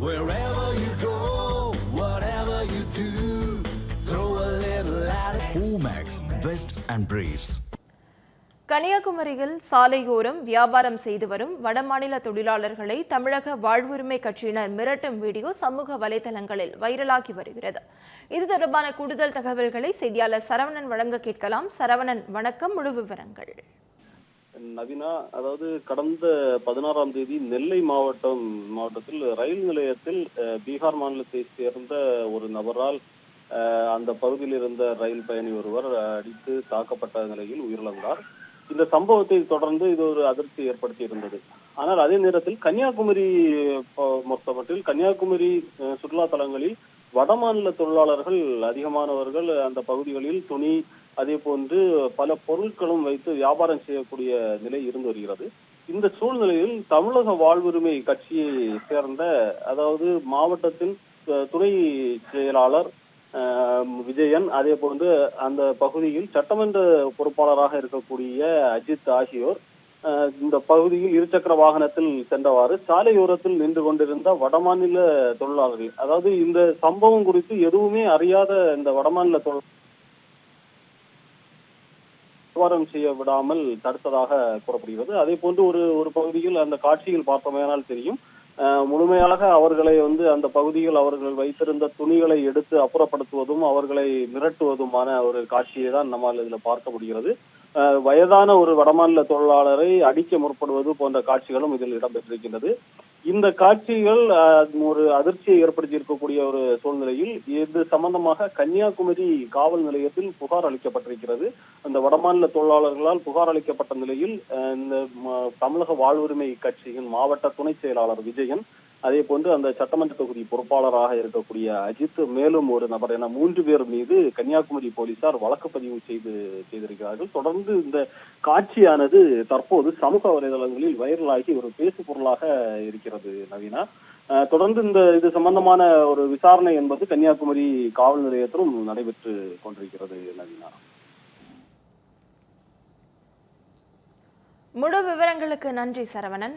Wherever you go, whatever you do, throw a little at it. Omax, Vest and Briefs. கன்னியாகுமரியில் சாலையோரம் வியாபாரம் செய்து வரும் வடமாநில தொழிலாளர்களை தமிழக வாழ்வுரிமை கட்சியினர் மிரட்டும் வீடியோ சமூக வலைதளங்களில் வைரலாகி வருகிறது இது தொடர்பான கூடுதல் தகவல்களை செய்தியாளர் சரவணன் வழங்க கேட்கலாம் சரவணன் வணக்கம் முழு விவரங்கள் நவீனா அதாவது கடந்த பதினாறாம் தேதி நெல்லை மாவட்டம் மாவட்டத்தில் ரயில் நிலையத்தில் பீகார் மாநிலத்தை சேர்ந்த ஒரு நபரால் அஹ், அந்த பகுதியில் இருந்த ரயில் பயணி ஒருவர் அடித்து தாக்கப்பட்ட நிலையில் உயிரிழந்தார். இந்த சம்பவத்தை தொடர்ந்து இது ஒரு அதிர்ச்சி ஏற்படுத்தி இருந்தது ஆனால் அதே நேரத்தில் கன்னியாகுமரி பொ- பொறுத்தமட்டில் கன்னியாகுமரி அஹ், சுற்றுலா தலங்களில் வடமாநில தொழிலாளர்கள் அதிகமானவர்கள் அந்த பகுதிகளில் துணி அதே போன்று பல பொருட்களும் வைத்து வியாபாரம் செய்யக்கூடிய நிலை இருந்து வருகிறது. இந்த சூழ்நிலையில் தமிழக வாழ்வுரிமை கட்சியை சேர்ந்த அதாவது மாவட்டத்தின் துணை செயலாளர் விஜயன் அதே போன்று அந்த பகுதியில் சட்டமன்ற பொறுப்பாளராக இருக்கக்கூடிய அஜித் ஆகியோர் இந்த பகுதியில் இருசக்கர வாகனத்தில் சென்றவாறு சாலையோரத்தில் நின்று கொண்டிருந்த வடமாநில தொழிலாளர்கள் அதாவது இந்த சம்பவம் குறித்து எதுவுமே அறியாத இந்த வடமாநில தொழில் வியாபாரம் செய்ய விடாமல் தடுத்ததாக கூறப்படுகிறது. அதே போன்று ஒரு ஒரு பகுதியில் அந்த காட்சியில் பார்த்தோமேனால் தெரியும். அஹ், முழுமையாக அவர்களை வந்து அந்த பகுதியில் அவர்கள் வைத்திருந்த துணிகளை எடுத்து அப்புறப்படுத்துவதும் அவர்களை மிரட்டுவதுமான ஒரு காட்சியை தான் நம்மால் இதுல பார்க்க முடிகிறது. வயதான ஒரு வடமாநில தொழிலாளரை அடிக்க முற்படுவது போன்ற காட்சிகளும் இதில் இடம்பெற்றிருக்கின்றது. இந்த காட்சிகள் ஒரு அதிர்ச்சியை ஏற்படுத்தி இருக்கக்கூடிய ஒரு சூழ்நிலையில் இது சம்பந்தமாக கன்னியாகுமரி காவல் நிலையத்தில் புகார் அளிக்கப்பட்டிருக்கிறது. அந்த வடமாநில தொழிலாளர்களால் புகார் அளிக்கப்பட்ட நிலையில் அஹ், இந்த தமிழக வாழ்வுரிமை கட்சியின் மாவட்ட துணை செயலாளர் விஜயன் அதே போன்று அந்த சட்டமன்ற தொகுதி பொறுப்பாளராக இருக்கக்கூடிய அஜித் மேலும் ஒரு நபர் என மூன்று பேர் மீது கன்னியாகுமரி போலீசார் வழக்கு பதிவு செய்து செய்திருக்கிறார்கள். தொடர்ந்து இந்த காட்சியானது தற்போது சமூக வலைதளங்களில் வைரலாகி ஒரு பேசு பொருளாக இருக்கிறது நவீனா. தொடர்ந்து இந்த இது சம்பந்தமான ஒரு விசாரணை என்பது கன்னியாகுமரி காவல் நிலையத்திலும் நடைபெற்று கொண்டிருக்கிறது நவீனா. முழு விவரங்களுக்கு நன்றி சரவணன்.